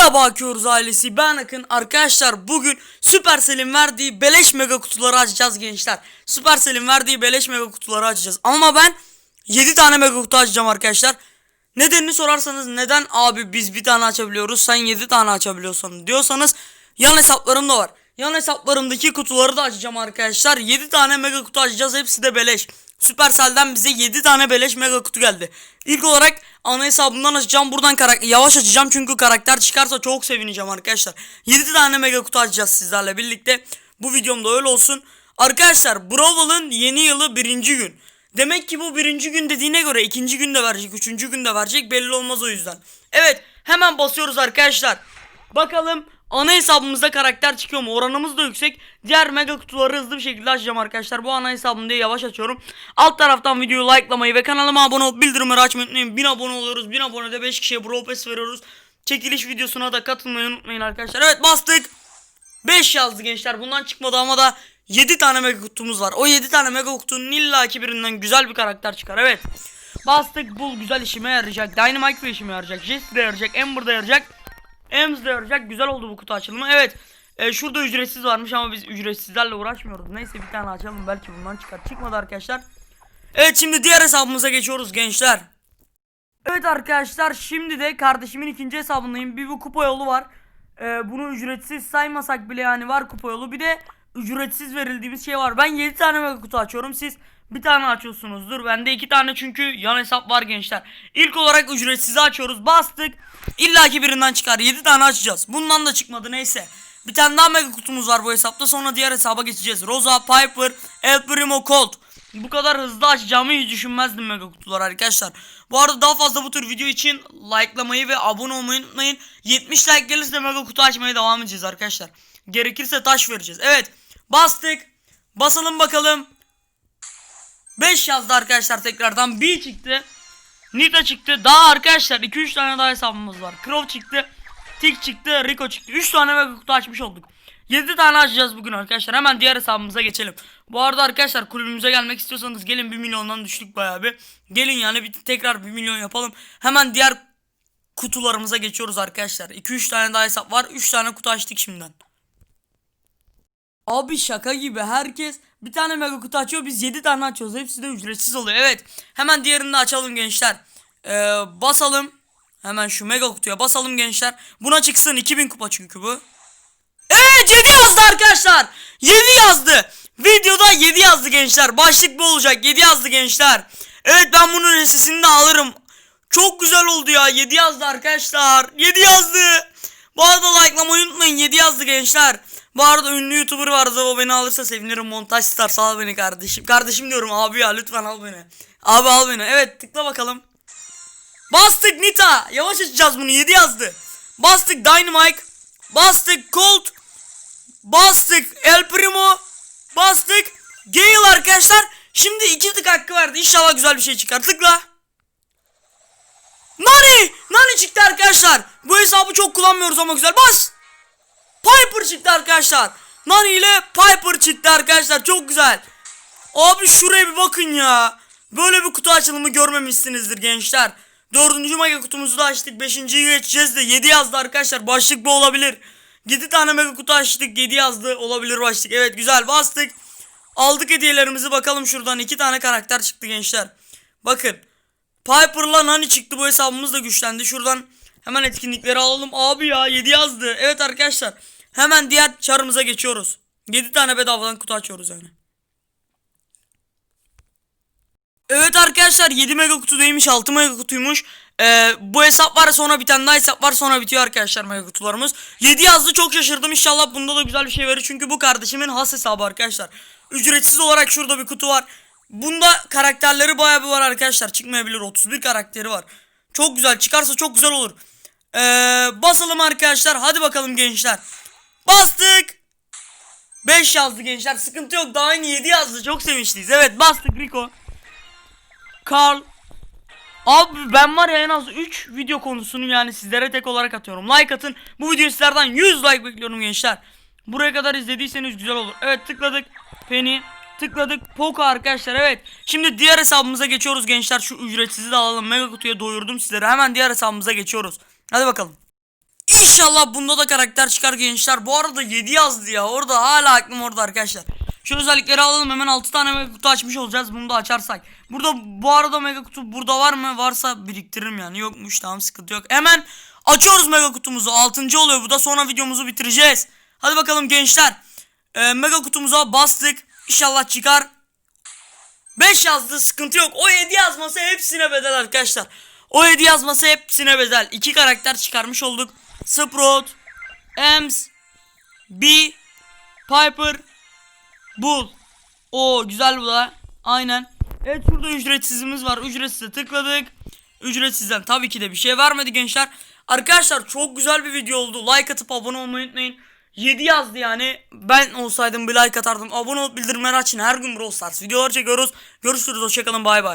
Merhaba Akıyoruz ailesi ben Akın. Arkadaşlar bugün Supercell'in verdiği beleş mega kutuları açacağız gençler. Supercell'in verdiği beleş mega kutuları açacağız. Ama ben 7 tane mega kutu açacağım arkadaşlar. Nedenini sorarsanız neden abi biz bir tane açabiliyoruz sen 7 tane açabiliyorsun diyorsanız yan hesaplarım da var. Yan hesaplarımdaki kutuları da açacağım arkadaşlar. 7 tane mega kutu açacağız hepsi de beleş Supercell'den bize 7 tane beleş mega kutu geldi. İlk olarak ana hesabımdan açacağım. Buradan karakter yavaş açacağım çünkü karakter çıkarsa çok sevineceğim arkadaşlar. 7 tane mega kutu açacağız sizlerle birlikte. Bu videomda öyle olsun. Arkadaşlar Brawl'ın yeni yılı birinci gün. Demek ki bu birinci gün dediğine göre ikinci gün de verecek, üçüncü gün de verecek belli olmaz o yüzden. Evet hemen basıyoruz arkadaşlar. Bakalım ana hesabımızda karakter çıkıyor mu? Oranımız da yüksek. Diğer mega kutuları hızlı bir şekilde açacağım arkadaşlar. Bu ana hesabım diye yavaş açıyorum. Alt taraftan videoyu likelamayı ve kanalıma abone olup bildirimleri açmayı unutmayın. 1000 abone oluyoruz. 1000 abonede 5 kişiye Brawl Pass veriyoruz. Çekiliş videosuna da katılmayı unutmayın arkadaşlar. Evet bastık. 5 yazdı gençler. Bundan çıkmadı ama da 7 tane mega kutumuz var. O 7 tane mega kutunun illaki birinden güzel bir karakter çıkar. Evet. Bastık. Bul güzel işime yarayacak. Dynamite de işime yarayacak. Jesse de yarayacak. Amber da yarayacak. Ems de yarayacak. Güzel oldu bu kutu açılımı. Evet. E, şurada ücretsiz varmış ama biz ücretsizlerle uğraşmıyoruz. Neyse bir tane açalım. Belki bundan çıkar. Çıkmadı arkadaşlar. Evet şimdi diğer hesabımıza geçiyoruz gençler. Evet arkadaşlar şimdi de kardeşimin ikinci hesabındayım. Bir bu kupa yolu var. Ee, bunu ücretsiz saymasak bile yani var kupa yolu. Bir de ücretsiz verildiğimiz şey var. Ben 7 tane mega kutu açıyorum. Siz bir tane açıyorsunuzdur. Bende 2 tane çünkü yan hesap var gençler. İlk olarak ücretsizi açıyoruz. Bastık. İlla ki birinden çıkar. 7 tane açacağız. Bundan da çıkmadı neyse. Bir tane daha mega kutumuz var bu hesapta. Sonra diğer hesaba geçeceğiz. Rosa, Piper, El Primo, Colt. Bu kadar hızlı açacağımı hiç düşünmezdim mega kutular arkadaşlar. Bu arada daha fazla bu tür video için likelamayı ve abone olmayı unutmayın. 70 like gelirse mega kutu açmaya devam edeceğiz arkadaşlar. Gerekirse taş vereceğiz. Evet bastık. Basalım bakalım. 5 yazdı arkadaşlar tekrardan. B çıktı. Nita çıktı. Daha arkadaşlar 2-3 tane daha hesabımız var. Crow çıktı. Tick çıktı. Rico çıktı. 3 tane mega kutu açmış olduk. 7 tane açacağız bugün arkadaşlar. Hemen diğer hesabımıza geçelim. Bu arada arkadaşlar kulübümüze gelmek istiyorsanız gelin 1 milyondan düştük bayağı bir. Gelin yani bir tekrar 1 milyon yapalım. Hemen diğer kutularımıza geçiyoruz arkadaşlar. 2-3 tane daha hesap var. 3 tane kutu açtık şimdiden. Abi şaka gibi herkes bir tane mega kutu açıyor biz 7 tane açıyoruz. Hepsi de ücretsiz oluyor. Evet hemen diğerini de açalım gençler. Ee, basalım. Hemen şu mega kutuya basalım gençler. Buna çıksın 2000 kupa çünkü bu. Evet 7 yazdı arkadaşlar. 7 yazdı. Videoda 7 yazdı gençler. Başlık bu olacak. 7 yazdı gençler. Evet ben bunun sesini de alırım. Çok güzel oldu ya. 7 yazdı arkadaşlar. 7 yazdı. Bu arada likelamayı unutmayın. 7 yazdı gençler bu arada ünlü youtuber vardı o beni alırsa sevinirim. Montaj star al beni kardeşim. Kardeşim diyorum abi ya lütfen al beni. Abi al beni. Evet tıkla bakalım. Bastık Nita. Yavaş açacağız bunu 7 yazdı. Bastık Dynamite. Bastık Colt. Bastık El Primo. Bastık Gale arkadaşlar. Şimdi iki tık hakkı verdi İnşallah güzel bir şey çıkar. Tıkla. Nani! Nani çıktı arkadaşlar. Bu hesabı çok kullanmıyoruz ama güzel. Bas Piper çıktı arkadaşlar. Nani ile Piper çıktı arkadaşlar. Çok güzel. Abi şuraya bir bakın ya. Böyle bir kutu açılımı görmemişsinizdir gençler. Dördüncü mega kutumuzu da açtık. Beşinciyi geçeceğiz de 7 yazdı arkadaşlar. Başlık bu olabilir. 7 tane mega kutu açtık. 7 yazdı. Olabilir başlık. Evet güzel bastık. Aldık hediyelerimizi bakalım şuradan. 2 tane karakter çıktı gençler. Bakın. Piper'la Nani çıktı. Bu hesabımız da güçlendi. Şuradan hemen etkinlikleri alalım. Abi ya 7 yazdı. Evet arkadaşlar. Hemen diğer çarımıza geçiyoruz. 7 tane bedavadan kutu açıyoruz yani. Evet arkadaşlar 7 mega kutu değilmiş 6 mega kutuymuş. Ee, bu hesap var sonra bir tane daha hesap var sonra bitiyor arkadaşlar mega kutularımız. 7 yazdı çok şaşırdım inşallah bunda da güzel bir şey verir. Çünkü bu kardeşimin has hesabı arkadaşlar. Ücretsiz olarak şurada bir kutu var. Bunda karakterleri bayağı bir var arkadaşlar çıkmayabilir 31 karakteri var. Çok güzel çıkarsa çok güzel olur. Ee, basalım arkadaşlar hadi bakalım gençler. Bastık. 5 yazdı gençler sıkıntı yok daha aynı 7 yazdı çok sevinçliyiz. Evet bastık Rico. Carl. Abi ben var ya en az 3 video konusunu yani sizlere tek olarak atıyorum. Like atın. Bu video sizlerden 100 like bekliyorum gençler. Buraya kadar izlediyseniz güzel olur. Evet tıkladık. Penny. Tıkladık. Poco arkadaşlar evet. Şimdi diğer hesabımıza geçiyoruz gençler. Şu ücretsizi de alalım. Mega kutuya doyurdum sizlere. Hemen diğer hesabımıza geçiyoruz. Hadi bakalım. İnşallah bunda da karakter çıkar gençler. Bu arada 7 yazdı ya. Orada hala aklım orada arkadaşlar. Şu özellikleri alalım hemen 6 tane mega kutu açmış olacağız bunu da açarsak. Burada bu arada mega kutu burada var mı? Varsa biriktiririm yani. Yokmuş tamam sıkıntı yok. Hemen açıyoruz mega kutumuzu. 6. oluyor bu da sonra videomuzu bitireceğiz. Hadi bakalım gençler. Ee, mega kutumuza bastık. İnşallah çıkar. 5 yazdı sıkıntı yok. O 7 yazması hepsine bedel arkadaşlar. O 7 yazması hepsine bedel. 2 karakter çıkarmış olduk. Sprout, Ems, B, Piper, Bull. O güzel bu da. Aynen. Evet şurada ücretsizimiz var. Ücretsize tıkladık. Ücretsizden tabii ki de bir şey vermedi gençler. Arkadaşlar çok güzel bir video oldu. Like atıp abone olmayı unutmayın. 7 yazdı yani. Ben olsaydım bir like atardım. Abone olup bildirimleri açın. Her gün Brawl Stars videolar çekiyoruz. Görüşürüz. Hoşçakalın. Bay bay.